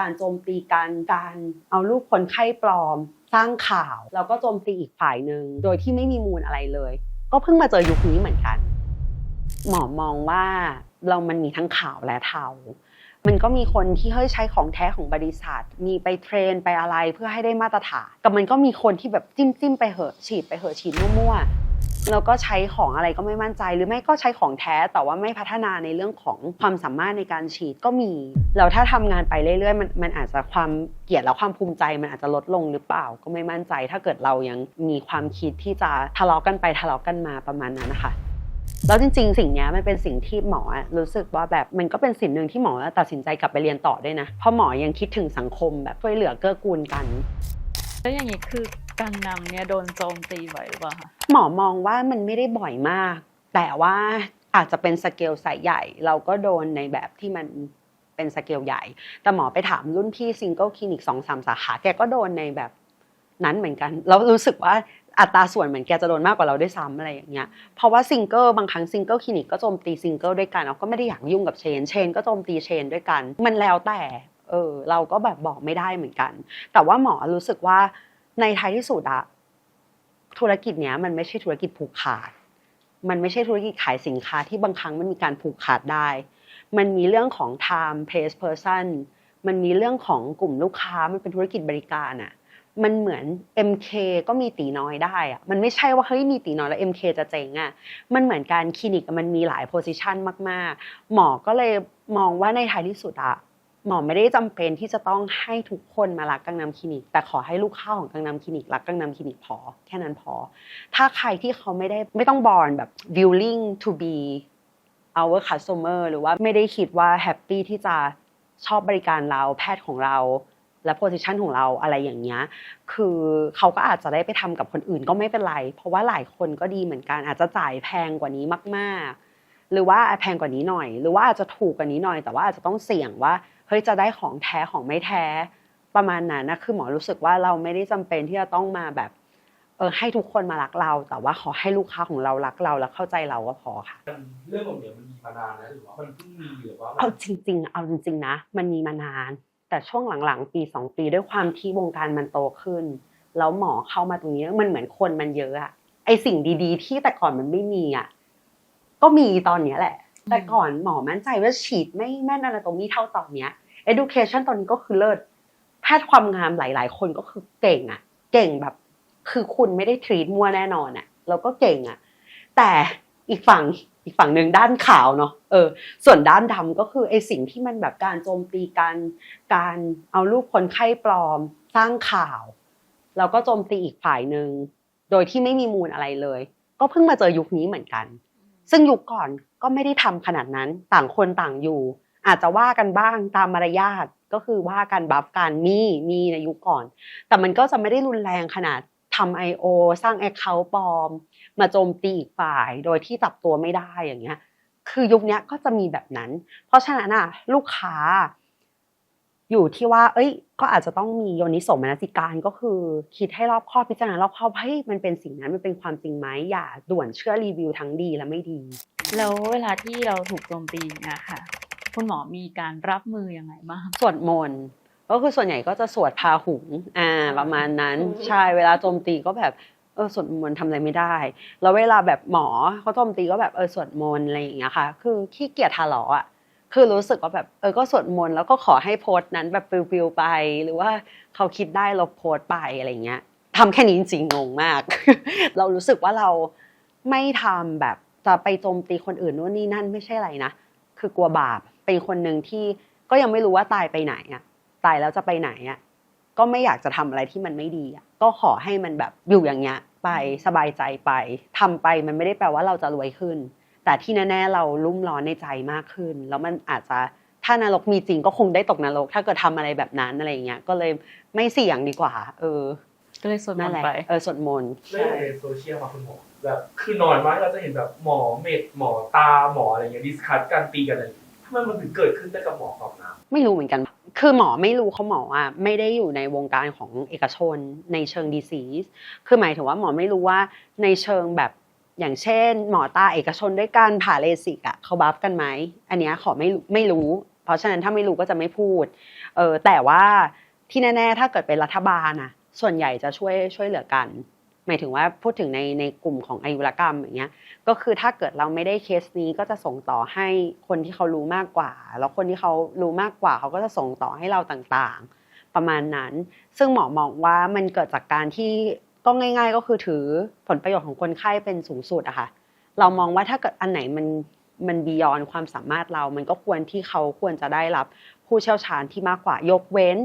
การโจมตีการการเอารูปคนไข้ปลอม สร้างข่าว แล้วก็โจมตีอีกฝ่ายหนึ่งโดยที่ไม่มีมูลอะไรเลย ก็เพิ่งมาเจอยุคนี้เหมือนกัน หมอมองว่าเรามันมีทั้งข่าวและเทามันก็มีคนที่เฮ้ยใช้ของแท้ของบริษัท มีไปเทรนไปอะไรเพื่อให้ได้มาตรฐานกับมันก็มีคนที่แบบจิ้มจิ้มไปเหอะฉีดไปเหอะฉีดมั่วๆ แล้วก็ใช้ของอะไรก็ไม่มั่นใจ หรือไม่ก็ใช้ของแท้แต่ว่าไม่พัฒนาในเรื่องของความสามารถในการฉีดก็มีแล้วถ้าทำงานไปเรื่อยๆมันมันอาจจะความเกลียดและความภูมิใจ มันอาจจะลดลงหรือเปล่าก็ไม่มั่นใจ ถ้าเกิดเรายังมีความคิดที่จะทะเลาะกันไปทะเลาะกันมาประมาณนั้นนะคะแล้วจริง ๆ สิ่งนี้มันเป็นสิ่งที่หมอรู้สึกว่าแบบมันก็เป็นสิ่งหนึ่งที่หมอตัดสินใจกลับไปเรียนต่อด้วยนะเพราะหมอยังคิดถึงสังคมแบบช่วยเหลือเกื้อกูลกัน แล้วอย่างนี้คือกังนำเนี่ยโดนโจมตีบ่อยหรือเปล่าคะหมอมองว่ามันไม่ได้บ่อยมาก แต่ว่าอาจจะเป็นสเกลสายใหญ่ เราก็โดนในแบบที่มันเป็นสเกลใหญ่ แต่หมอไปถามรุ่นพี่ซิงเกิลคลินิกสองสามสาขาแกก็โดนในแบบนั้นเหมือนกันแล้วรู้สึกว่าอัตราส่วนเหมือนแกจะโดนมากกว่าเราด้วยซ้ำอะไรอย่างเงี้ย เพราะว่าซิงเกิลบางครั้งซิงเกิลคลินิกก็โจมตีซิงเกิลด้วยกันเราก็ไม่ได้อยากยุ่งกับเชน เชนก็โจมตีเชนด้วยกัน มันแล้วแต่ เออ เราก็แบบบอกไม่ได้เหมือนกัน แต่ว่าหมอรู้สึกว่าในท้ายที่สุดอะธุรกิจเนี้ยมันไม่ใช่ธุรกิจผูกขาด มันไม่ใช่ธุรกิจขายสินค้าที่บางครั้งมันมีการผูกขาดได้ มันมีเรื่องของ time place person มันมีเรื่องของกลุ่มลูกค้ามันเป็นธุรกิจบริการอะมันเหมือน MK ก็มีตีน้อยได้อะมันไม่ใช่ว่าเฮ้ยมีตีน้อยแล้ว MK จะเจ๊งอะมันเหมือนการคลินิกมันมีหลายโพสิชันมาก ๆ หมอก็เลยมองว่าในท้ายที่สุดอะ หมอไม่ได้จำเป็นที่จะต้องให้ทุกคนมารักกังนำคลินิก แต่ขอให้ลูกค้าของกังนำคลินิกรักกังนำคลินิกพอแค่นั้นพอ ถ้าใครที่เขาไม่ได้ไม่ต้องบอลแบบ willing to be our customer หรือว่าไม่ได้คิดว่าแฮปปี้ที่จะชอบบริการเราแพทย์ของเรา และโพสิชันของเราอะไรอย่างเงี้ยคือเขาก็อาจจะได้ไปทำกับคนอื่นก็ไม่เป็นไร เพราะว่าหลายคนก็ดีเหมือนกันอาจจะจ่ายแพงกว่านี้มาก ๆ หรือว่าแพงกว่านี้หน่อย หรือว่าอาจจะถูกกว่านี้หน่อย แต่ว่าอาจจะต้องเสี่ยงว่า เฮ้ยจะได้ของแท้ของไม่แท้ประมาณนั้นนะคือหมอรู้สึกว่าเราไม่ได้จำเป็นที่จะต้องมาแบบเออให้ทุกคนมารักเรา แต่ว่าขอให้ลูกค้าของเรารักเราและเข้าใจเราก็พอค่ะ เรื่องแบบเนี้ยมันมีมานานนะหรือว่ามันเพิ่งมีหรือว่าเอาจริง ๆ เอาจริง ๆ นะ มันมีมานาน แต่ช่วงหลังๆ ปีสองปีด้วยความที่วงการมันโตขึ้น แล้วหมอเข้ามาตรงนี้มันเหมือนคนมันเยอะอะไอสิ่งดี ๆ ที่แต่ก่อนมันไม่มีอะก็มีตอนเนี้ยแหละ แต่ก่อนหมอมั่นใจว่าฉีดไม่แม่นอะไรตรงนี้เท่าตอนเนี้ย education ตอนนี้ก็คือเลิศแพทย์ความงามหลาย ๆ คนก็คือเก่งอะเก่งแบบ คือคุณไม่ได้ทรีตมั่วแน่นอนอะแล้วก็เก่งอะแต่อีกฝั่งอีกฝั่งหนึ่งด้านขาวเนาะเออ ส่วนด้านดำก็คือไอสิ่งที่มันแบบการโจมตีการการเอารูปคนไข้ปลอม สร้างข่าว แล้วก็โจมตีอีกฝ่ายหนึ่งโดยที่ไม่มีมูลอะไรเลย ก็เพิ่งมาเจอยุคนี้เหมือนกัน ซึ่งยุคก่อนก็ไม่ได้ทำขนาดนั้นต่างคนต่างอยู่ อาจจะว่ากันบ้างตามมารยาทก็คือว่ากันบัฟกันมีมีในยุคก่อน แต่มันก็จะไม่ได้รุนแรงขนาดทำ I.O. สร้าง Account ปลอม มาโจมตีอีกฝ่าย โดยที่จับตัวไม่ได้อย่างเงี้ย คือยุคนี้ก็จะมีแบบนั้น เพราะฉะนั้นอะลูกค้า อยู่ที่ว่า เอ้ย ก็อาจจะต้องมีโยนิโสมนสิการก็คือ คิดให้รอบคอบพิจารณารอบคอบเฮ้ยมันเป็นสิ่งนั้นมันเป็นความจริงไหมอย่าด่วนเชื่อรีวิวทั้งดีและไม่ดี แล้วเวลาที่เราถูกโจมตีเนะคะคุณหมอมีการรับมือยังไงบ้างสวดมนต์ก็คือส่วนใหญ่ก็จะสวดพาหุงอ่าประมาณนั้นอืมใช่เวลาโจมตีก็แบบเออสวดมนต์ทำอะไรไม่ได้ แล้วเวลาแบบหมอเขาโจมตีก็แบบเออสวดมนต์อะไรอย่างเงี้ยค่ะ คือขี้เกียจทะเลาะอะ คือรู้สึกว่าแบบเออก็สวดมนต์แล้วก็ขอให้โพสต์นั้นแบบปิวๆไป หรือว่าเขาคิดได้ลบโพสต์ไปอะไรเงี้ยทำแค่นี้จริงงงมาก เรารู้สึกว่าเราไม่ทำแบบจะไปโจมตีคนอื่นนู่นนี่นั่นไม่ใช่อะไรนะคือกลัวบาปเป็นคนหนึ่งที่ก็ยังไม่รู้ว่าตายไปไหนอะตายแล้วจะไปไหนอะก็ไม่อยากจะทำอะไรที่มันไม่ดีอะก็ขอให้มันแบบอยู่อย่างเงี้ยไปสบายใจไปทำไปมันไม่ได้แปลว่าเราจะรวยขึ้น แต่ที่แน่ๆเราลุ่มร้อนในใจมากขึ้น แล้วมันอาจจะถ้านรกมีจริงก็คงได้ตกนรก ถ้าเกิดทำอะไรแบบนั้นอะไรอย่างเงี้ยก็เลยไม่เสี่ยงดีกว่า เออ ก็เลยสวดมนั่นนแหต์ละไปเออสวดมนต์เรื่องในโซเชียลค่ะคุณหมอแบบคือน้อยมากเราจะเห็นแบบหมอเม็ดหมอตาหมออะไรเงี้ยดิสคัทการตีกันอะไรทำไมมันถึงเกิดขึ้นได้กับหมอของน้ำไม่รู้เหมือนกัน คือหมอไม่รู้เขาหมออะไม่ได้อยู่ในวงการของเอกชนในเชิง disease คือหมายถึงว่าหมอไม่รู้ว่าในเชิงแบบ อย่างเช่น หมอตาเอกชนด้วยการผ่าเลสิกอะเขาบัฟกันไหมอันเนี้ยขอไม่ไม่รู้ เพราะฉะนั้นถ้าไม่รู้ก็จะไม่พูดเอเออแต่ว่าที่แน่ ๆ ถ้าเกิดเป็นรัฐบาลนะส่วนใหญ่จะช่วยช่วยเหลือกัน หมายถึงว่าพูดถึงในในกลุ่มของอายุรกรรมอย่างเงี้ยก็คือถ้าเกิดเราไม่ได้เคสนี้ก็จะส่งต่อให้คนที่เขารู้มากกว่า แล้วคนที่เขารู้มากกว่า เขาก็จะส่งต่อให้เราต่างๆ ประมาณนั้น ซึ่งหมอมองว่ามันเกิดจากการที่ ก็ง่าย ๆ ก็คือถือผลประโยชน์ของคนไข้เป็นสูงสุดอะค่ะ เรามองว่าถ้าเกิดอันไหนมันมันบียอนความสามารถเรา มันก็ควรที่เขาควรจะได้รับผู้เชี่ยวชาญที่มากกว่ายกเว้น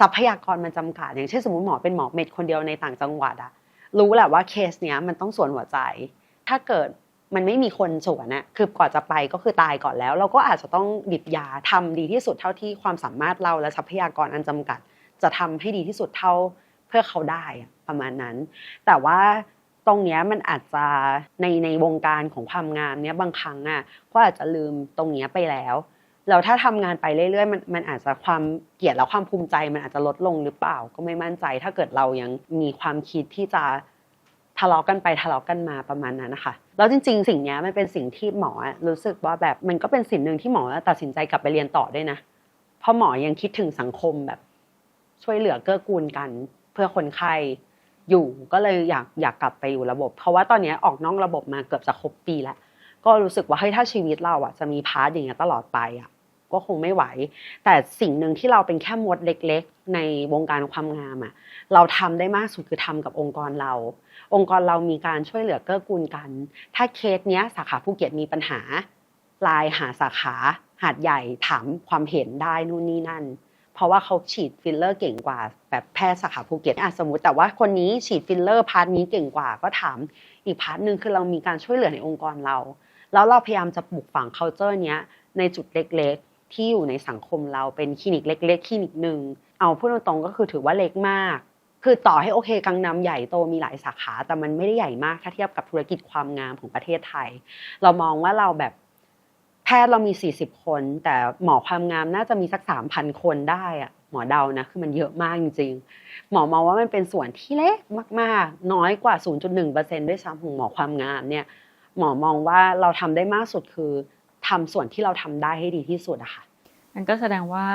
ทรัพยากรมันจำกัด อย่างเช่นสมมติหมอเป็นหมอเม็ดคนเดียวในต่างจังหวัดอะรู้แหละว่าเคสเนี้ยมันต้องส่วนหัวใจ ถ้าเกิดมันไม่มีคนสวนน่ะคือกว่าจะไปก็คือตายก่อนแล้ว เราก็อาจจะต้องดิบยาทำดีที่สุดเท่าที่ความสามารถเราและทรัพยากรอันจำกัด จะทำให้ดีที่สุดเท่า เพื่อเขาได้ประมาณนั้น แต่ว่าตรงเนี้ยมันอาจจะในในวงการของความงามเนี้ยบางครั้งอะก็อาจจะลืมตรงเนี้ยไปแล้วแล้วถ้าทำงานไปเรื่อยๆมันมันอาจจะความเกลียดและความภูมิใจ มันอาจจะลดลงหรือเปล่า ก็ไม่มั่นใจ ถ้าเกิดเรายังมีความคิดที่จะทะเลาะกันไปทะเลาะกันมาประมาณนั้นนะคะแล้วจริง ๆ สิ่งเนี้ยมันเป็นสิ่งที่หมอรู้สึกว่าแบบมันก็เป็นสิ่งหนึ่งที่หมอตัดสินใจกลับไปเรียนต่อด้วยนะเพราะหมอยังคิดถึงสังคมแบบช่วยเหลือเกื้อกูลกัน พื่อคนไข้อยู่ก็เลยอยากอยากกลับไปอยู่ระบบ เพราะว่าตอนนี้ออกนอกระบบมาเกือบจะครบปีแล้วก็รู้สึกว่าเฮ้ยถ้าชีวิตเราอะจะมีพาร์ทอย่างเงี้ยตลอดไปอะก็คงไม่ไหว แต่สิ่งหนึ่งที่เราเป็นแค่มดเล็ก ๆ ในวงการความงามอะเราทำได้มากสุดคือทำกับองค์กรเรา องค์กรเรามีการช่วยเหลือเกื้อกูลกัน ถ้าเคสเนี้ยสาขาภูเก็ตมีปัญหาไลน์หาสาขาหาดใหญ่ถามความเห็นได้นู่นนี่นั่น เพราะว่าเขาฉีดฟิลเลอร์เก่งกว่าแบบแพทย์สาขาภูเก็ตอะสมมติแต่ว่าคนนี้ฉีดฟิลเลอร์พาร์ทนี้เก่งกว่าก็ถามอีกพาร์ทหนึ่งคือเรามีการช่วยเหลือในองค์กรเรา แล้วเราพยายามจะปลูกฝัง culture เนี้ยในจุดเล็กๆ ที่อยู่ในสังคมเราเป็นคลินิกเล็ก ๆ คลินิกหนึ่งเอาพูดตรงๆก็คือถือว่าเล็กมาก คือต่อให้โอเคกังนำใหญ่โตมีหลายสาขา แต่มันไม่ได้ใหญ่มากถ้าเทียบกับธุรกิจความงามของประเทศไทย เรามองว่าเราแบบ แพทย์เรามี 40 คน แต่หมอความงามน่าจะมีสัก 3,000 คนได้อะหมอเดานะคือมันเยอะมากจริง ๆ หมอมองว่ามันเป็นส่วนที่เล็กมาก ๆ น้อยกว่า 0.1%ด้วยซ้ำของหมอความงามเนี่ยหมอมองว่าเราทำได้มากสุดคือทำส่วนที่เราทำได้ให้ดีที่สุดอะค่ะมันก็แสดงว่า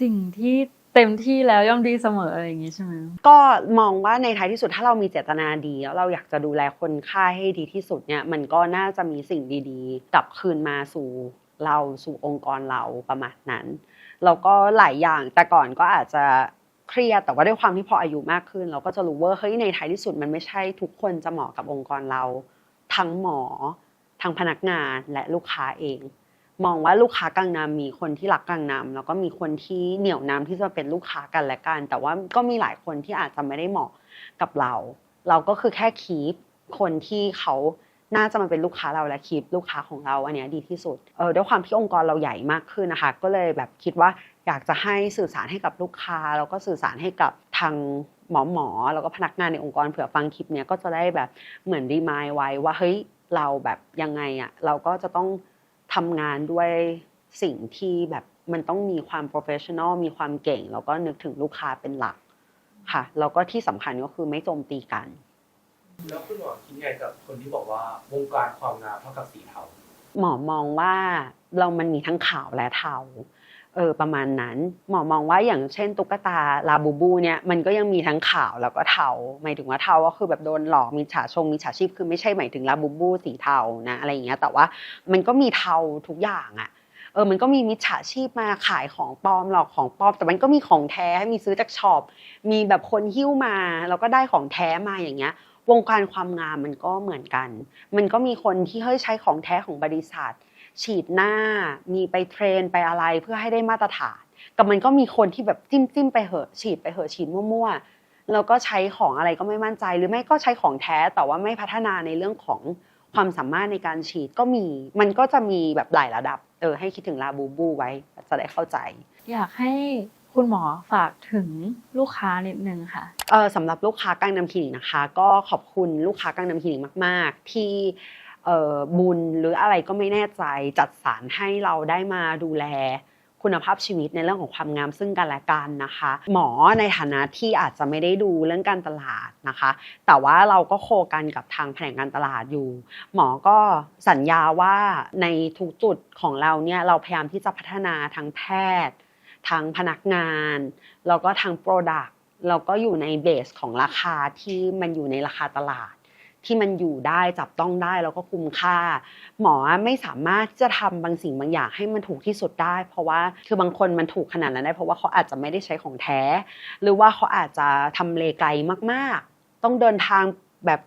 สิ่งที่ เต็มที่แล้วย่อมดีเสมออะไรอย่างงี้ใช่ไหมก็มองว่าในท้ายที่สุดถ้าเรามีเจตนาดีแล้วเราอยากจะดูแลคนไข้ให้ดีที่สุดเนี่ยมันก็น่าจะมีสิ่งดีๆ กลับคืนมาสู่เราสู่องค์กรเราประมาณนั้นแล้วก็หลายอย่างแต่ก่อนก็อาจจะเครียดแต่ว่าด้วยความที่พออายุมากขึ้น เราก็จะรู้ว่าเฮ้ยในท้ายที่สุดมันไม่ใช่ทุกคนจะเหมาะกับองค์กรเรา ทั้งหมอ ทั้งพนักงานและลูกค้าเอง มองว่าลูกค้ากังนำมีคนที่รักกังนำแล้วก็มีคนที่เหนี่ยวนำที่จะเป็นลูกค้ากันและกัน แต่ว่าก็มีหลายคนที่อาจจะไม่ได้เหมาะกับเรา เราก็คือแค่คีปคนที่เขาน่าจะมาเป็นลูกค้าเราและคีปลูกค้าของเราอันเนี้ยดีที่สุดเออด้วยความที่องค์กรเราใหญ่มากขึ้นนะคะ ก็เลยแบบคิดว่าอยากจะให้สื่อสารให้กับลูกค้าแล้วก็สื่อสารให้กับทางหมอหมอแล้วก็พนักงานในองค์กรเผื่อฟังคลิปเนี้ยก็จะได้แบบเหมือนรีมายไว้ว่าเฮ้ยเราแบบยังไงอะเราก็จะต้อง ทำงานด้วยสิ่งที่แบบมันต้องมีความ professional มีความเก่ง แล้วก็นึกถึงลูกค้าเป็นหลักค่ะ แล้วก็ที่สำคัญก็คือไม่โจมตีกัน แล้วคุณหมอคิดไงกับคนที่บอกว่าวงการความงามเท่ากับสีเทาหมอมองว่าเรามันมีทั้งขาวและเทา เออประมาณนั้น หมอมองว่าอย่างเช่น ตุ๊กตาลาบูบูเนี่ยมันก็ยังมีทั้งขาวแล้วก็เทาหมายถึงว่าเทาก็คือแบบโดนหลอกมีฉาชงมีฉาชีพคือไม่ใช่หมายถึงลาบูบูสีเทานะอะไรอย่างเงี้ยแต่ว่ามันก็มีเทาทุกอย่างอะเออมันก็มีมิจฉาชีพมาขายของปลอมหลอกของปลอม แต่มันก็มีของแท้ให้มีซื้อจากช็อปมีแบบคนหิ้วมาแล้วก็ได้ของแท้มาอย่างเงี้ยวงการความงามมันก็เหมือนกัน มันก็มีคนที่เฮ้ยใช้ของแท้ของบริษัท ฉีดหน้า มีไปเทรนไปอะไรเพื่อให้ได้มาตรฐานกับมันก็มีคนที่แบบจิ้มจิ้มไปเหอะฉีดไปเหอะฉีดมั่วๆแล้วก็ใช้ของอะไรก็ไม่มั่นใจ หรือไม่ก็ใช้ของแท้แต่ว่าไม่พัฒนาในเรื่องของความสามารถในการฉีดก็มี มันก็จะมีแบบหลายระดับ เออให้คิดถึงลาบูบูไว้จะได้เข้าใจ อยากให้คุณหมอฝากถึงลูกค้านิดนึงค่ะเออสำหรับลูกค้ากังนำคลินิกนะคะ ก็ขอบคุณลูกค้ากังนำคลินิกมาก ๆ ที่เอ่อ บุญหรืออะไรก็ไม่แน่ใจจัดสรรให้เราได้มาดูแลคุณภาพชีวิตในเรื่องของความงามซึ่งกันและกันนะคะ หมอในฐานะที่อาจจะไม่ได้ดูเรื่องการตลาดนะคะ แต่ว่าเราก็โคกันกับทางแผนกการตลาดอยู่ หมอก็สัญญาว่าในทุกจุดของเราเนี่ยเราพยายามที่จะพัฒนาทางแพทย์ทั้งพนักงานแล้วก็ทั้ง Product แล้วก็อยู่ในเบสของราคาที่มันอยู่ในราคาตลาด ที่มันอยู่ได้จับต้องได้แล้วก็คุ้มค่า หมอไม่สามารถจะทำบางสิ่งบางอย่างให้มันถูกที่สุดได้ เพราะว่าคือบางคนมันถูกขนาดนั้นได้ เพราะว่าเขาอาจจะไม่ได้ใช้ของแท้ หรือว่าเขาอาจจะทำเลไกลมาก ๆ ต้องเดินทางแบบ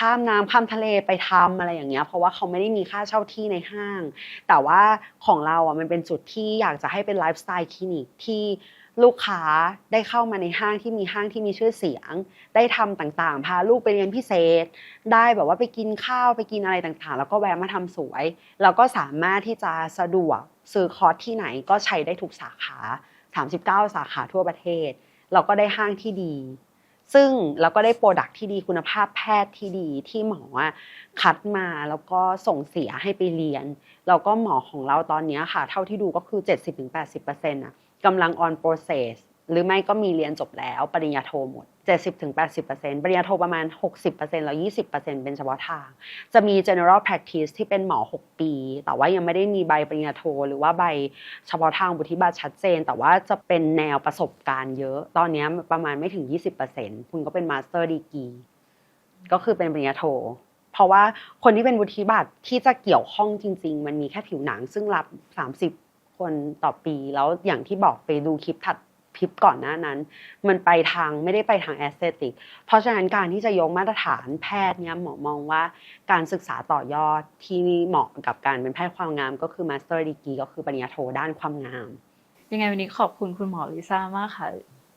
ข้ามน้ำข้ามทะเลไปทำอะไรอย่างเงี้ยเพราะว่าเขาไม่ได้มีค่าเช่าที่ในห้าง แต่ว่าของเราอะมันเป็นจุดที่อยากจะให้เป็นไลฟ์สไตล์คลินิกที่ ลูกค้าได้เข้ามาในห้างที่มีห้างที่มีชื่อเสียง ได้ทำต่างๆ พาลูกไปเรียนพิเศษ ได้แบบว่าไปกินข้าวไปกินอะไรต่างๆ แล้วก็แวะมาทำสวย เราก็สามารถที่จะสะดวกซื้อคอร์สที่ไหนก็ใช้ได้ทุกสาขา 39 สาขาทั่วประเทศ เราก็ได้ห้างที่ดี ซึ่งเราก็ได้โปรดักที่ดีคุณภาพแพทย์ที่ดีที่หมอคัดมาแล้วก็ส่งเสียให้ไปเรียน แล้วก็หมอของเราตอนนี้ค่ะ เท่าที่ดูก็คือ 70-80%อะ กำลัง on process หรือไม่ก็มีเรียนจบแล้วปริญญาโทหมด 70-80%ปริญญาโทประมาณ 60%แล้ว 20%เป็นเฉพาะทาง จะมี general practice ที่เป็นหมอ 6 ปี แต่ว่ายังไม่ได้มีใบปริญญาโท หรือว่าใบเฉพาะทางบุธิบัตรชัดเจน แต่ว่าจะเป็นแนวประสบการณ์เยอะ ตอนนี้ประมาณไม่ถึง 20%คุณก็เป็น master degree ก็คือเป็นปริญญาโทเพราะว่าคนที่เป็นวุฒิบัตรที่จะเกี่ยวข้องจริง ๆ มันมีแค่ผิวหนังซึ่งรับ 30 คนต่อปีแล้วอย่างที่บอกไปดูคลิปถัดคลิปก่อนหน้านั้น มันไปทางไม่ได้ไปทางแอสเซติกเพราะฉะนั้นการที่จะยกมาตรฐานแพทย์เนี่ยหมอมองว่าการศึกษาต่อยอดที่เหมาะกับการเป็นแพทย์ความงาม ก็คือมาสเตอร์ดีกรีก็คือปริญญาโทด้านความงาม ยังไงวันนี้ขอบคุณคุณหมอลิซ่ามากค่ะ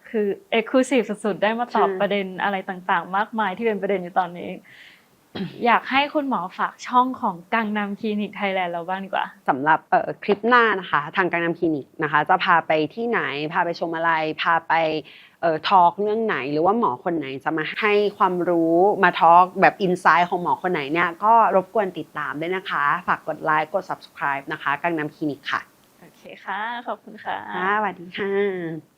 คือเอกลูซีฟสุดๆ ได้มาตอบใช่ประเด็นอะไรต่างๆ มากมายที่เป็นประเด็นอยู่ตอนนี้ อยากให้คุณหมอฝากช่องของกังนำคลินิกไทยแลนด์เราบ้างดีกว่าสำหรับเอ่อคลิปหน้านะคะ ทางการนำคลินิกนะคะ จะพาไปที่ไหนพาไปชมอะไร พาไปเอ่อทอล์กเรื่องไหน หรือว่าหมอคนไหนจะมาให้ความรู้มาทอล์กแบบอินไซต์ของหมอคนไหนเนี่ยก็รบกวนติดตามด้วยนะคะ ฝากกดไลค์กด subscribe นะคะกังนำคลินิกค่ะโอเคค่ะ ขอบคุณค่ะค่ะสวัสดีค่ะ